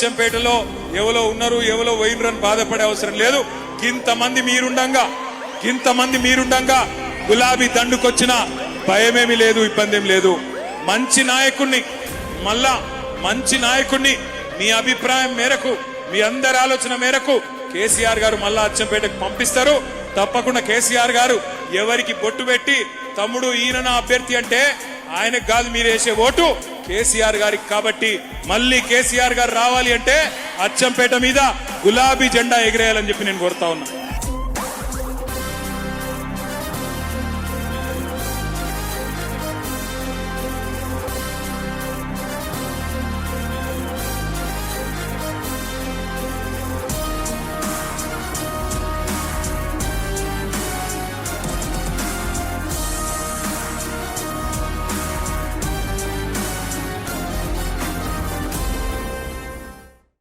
అచ్చంపేటలో ఎవలో ఉన్నారు ఎవలో పోయినరని బాధపడే అవసరం లేదు. ఇంతమంది మీరుండంగా ఇంతమంది మీరుండంగా గులాబీ దండుకొచ్చిన భయమేమి లేదు ఇబ్బంది ఏమి లేదు. మంచి నాయకుణ్ణి మళ్ళా మంచి నాయకుణ్ణి మీ అభిప్రాయం మేరకు మీ అందరి ఆలోచన మేరకు కేసీఆర్ గారు మళ్ళా అచ్చంపేటకు పంపిస్తారు. తప్పకుండా కేసీఆర్ గారు ఎవరికి బొట్టు పెట్టి తమ్ముడు ఈయన నా అభ్యర్థి అంటే ఆయనకు కాదు మీరు వేసే ఓటు. కేసీఆర్ గారికి కాబట్టి మళ్ళీ కేసీఆర్ గారు రావాలి అంటే అచ్చంపేట మీద గులాబీ జెండా ఎగిరేయాలని చెప్పి నేను కోరుతా ఉన్నా.